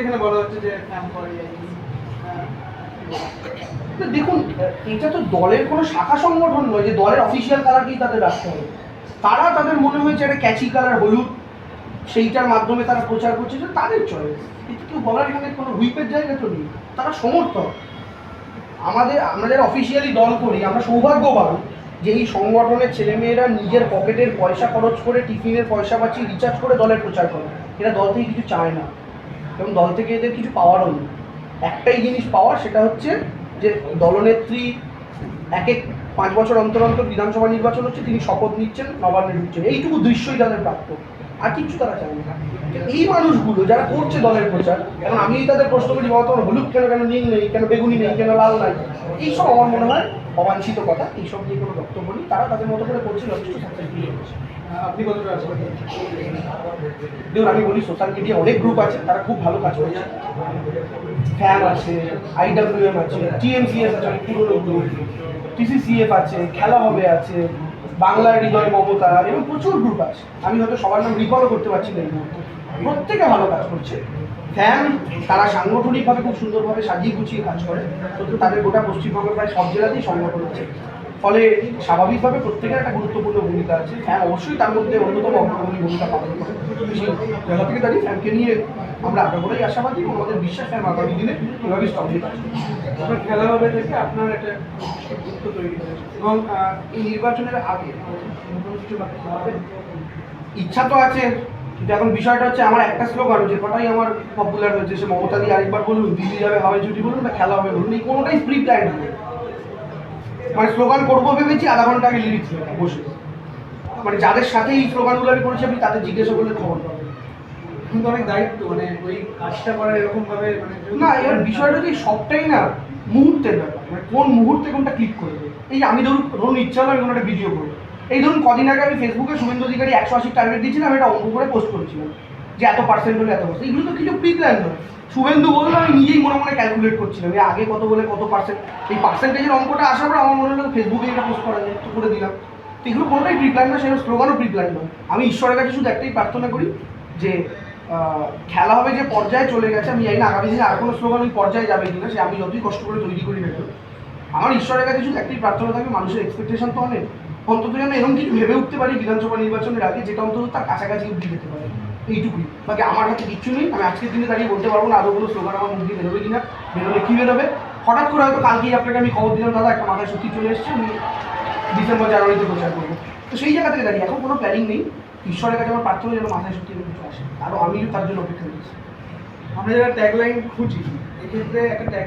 এখানে বলা হচ্ছে যে যায়নি তো দেখুন, এটা তো দলের কোনো শাখা সংগঠন নয়, যে দলের অফিসিয়াল কালারকেই তাদের রাখতে হবে। তারা তাদের মনে হয়েছে একটা ক্যাচি কালার হলুদ, সেইটার মাধ্যমে তারা প্রচার করছে যে তাদের চয়েস কিন্তু কেউ বলার এখানে কোনো হুইপের জায়গা তো নেই। তারা সমর্থক। আমাদের, আমরা যারা অফিসিয়ালি দল করি, আমরা সৌভাগ্যবান যে এই সংগঠনের ছেলেমেয়েরা নিজের পকেটের পয়সা খরচ করে টিফিনের পয়সা বাঁচিয়ে রিচার্জ করে দলের প্রচার করে। এরা দল থেকে কিছু চায় না। এবং দল থেকে এদের কিছু পাওয়ারও নেই। একটাই জিনিস পাওয়ার, সেটা হচ্ছে যে দলনেত্রী এক এক পাঁচ বছর অন্তর অন্তর বিধানসভা নির্বাচন হচ্ছে, তিনি শপথ নিচ্ছেন, নবান্নে ঢুকছেন। এইটুকু দৃশ্যই তাদের প্রাপ্য। আর কিছু তারা চায় না। এই মানুষগুলো যারা করছে দলের প্রচার, এখন আমি তাদের প্রশ্ন করি, বাবা, তোমার হলুদ কেন কেন নীল নেই, কেন বেগুনি নেই, কেন লাল নাই? এইসব আমার মনে হয় অবাঞ্ছিত কথা, এইসব নিয়ে কোনো বক্তব্য নেই। তারা তাদের মতো করে করছে যথেষ্ট সাকসেসফুল আপনি কতটা দেখুন, আমি বলি সোশ্যাল মিডিয়া অনেক গ্রুপ আছে, তারা খুব ভালো কাজ করছে। ফ্যাম আছে আইডাব্লিউএম আছে টিএমসিএস আছে, অনেক পুরোনো গ্রুপ টিসিসিএফ আছে, খেলা হবে আছে, বাংলার হৃদয় মমতা, এবং প্রচুর গ্রুপ আছে। আমি হয়তো সবার নাম রিকলও করতে পারছি না এই মুহূর্তে। প্রত্যেকে ভালো কাজ করছে। ফ্যান তারা সাংগঠনিকভাবে খুব সুন্দরভাবে সাজিয়ে গুছিয়ে কাজ করে কিন্তু তাদের গোটা পশ্চিমবঙ্গের প্রায় সব জেলাতেই সংগঠন আছে। ফলে স্বাভাবিকভাবে প্রত্যেকের একটা গুরুত্বপূর্ণ ভূমিকা আছে। ফ্যান অবশ্যই তার মধ্যে অন্যতম অগ্রগণী ভূমিকা পালন করে। জায়গা থেকে দাঁড়িয়ে ফ্যানকে নিয়ে আমরা আগ্রহই আশাবাদী এবং আমাদের বিশ্বাস ফ্যান আগামী দিনে এভাবেই কাজ করবে। আপনার খেলা হবে থেকে আপনার একটা গুরুত্ব তৈরি এবং এই নির্বাচনের আগে কিছু ইচ্ছা তো আছে। কিন্তু এখন বিষয়টা হচ্ছে আমার একটা স্লোগান যে কটাই আমার পপুলার হয়েছে সে মমতা দিয়ে আরেকবার বলুন দিল্লি যাবে হাওয়াই ছুটি বলুন বা খেলা হবে বলুন এই কোনোটাই প্রি প্ল্যান মানে স্লোগান করব ভেবেছি আধা ঘণ্টা আগে লিরিক্স লেখা বসে। মানে যাদের সাথে এই স্লোগানগুলো আমি করেছি আপনি তাদের জিজ্ঞাসা করলে খবর পাবেন কিন্তু অনেক দায়িত্ব মানে ওই কাজটা করার এরকম ভাবে মানে না এবার বিষয়টা যে সবটাই না মুহূর্তের ব্যাপার। মানে কোন মুহূর্তে কোনটা ক্লিক করবে। এই আমি ধরুন ধরুন ইচ্ছা হলো আমি কোনো একটা ভিডিও করব। এই ধরুন কদিন আগে আমি ফেসবুকে শুভেন্দু অধিকারী একশো আশি টার্গেট দিয়েছিলাম এটা অঙ্ক করে পোস্ট করেছিলাম যে এত পার্সেন্ট হলে, এত পার্সেন্ট এগুলো তো কিছু প্রি প্ল্যান নয়। শুভেন্দু বলল, আমি নিজেই মনে মনে ক্যালকুলেট করছিলাম যে আগে কত বলে কত পার্সেন্ট এই পার্সেন্টেজের অঙ্কটা আসার পর আমার মনে হলো ফেসবুকে এটা পোস্ট করা যায় করে দিলাম। তো এগুলো কোনোটাই প্রি প্ল্যান নয় সেটা স্লোগানও প্রি প্ল্যান নয়। আমি ঈশ্বরের কাছে শুধু একটাই প্রার্থনা করি যে খেলা হবে যে পর্যায়ে চলে গেছে, আমি জানি না, আগামী দিনে আর কোনো স্লোগান ওই পর্যায়ে যাবে কিনা, সে আমি যতই কষ্ট করে তৈরি করি না আমার ঈশ্বরের কাছে শুধু একটাই প্রার্থনা থাকবে মানুষের এক্সপেকটেশন তো অনেক। অন্তত যেন এরকম কিছু ভেবে উঠতে পারি বিধানসভা নির্বাচনের আগে, যেটা অন্তত তার কাছাকাছি অব্দি যেতে পারে। এইটুকুই। বাকি আমার হাতে কিচ্ছু নেই, আমি আজকের দিনে দাঁড়িয়ে বলতে পারব না, আদৌ কোনো স্লোগান আমার মুখ দিয়ে বেরোবে কিনা, বেরোলে কী বেরোবে। হঠাৎ করে হয়তো কালকেই আপনাকে আমি খবর দিলাম, দাদা, একটা মাথায় সত্যি চলে এসছে, আমি ডিসেম্বর, জানুয়ারিতে প্রচার করব। তো সেই জায়গা থেকে দাঁড়িয়ে এখন কোনো প্ল্যানিং নেই। ঈশ্বরের কাছে আমার প্রার্থনা যেন মাথায় সত্যি কিছু আসে। আরও আমিও তার জন্য অপেক্ষা করছি। আমরা যারা ট্যাগলাইন খুঁজি, এক্ষেত্রে একটা tag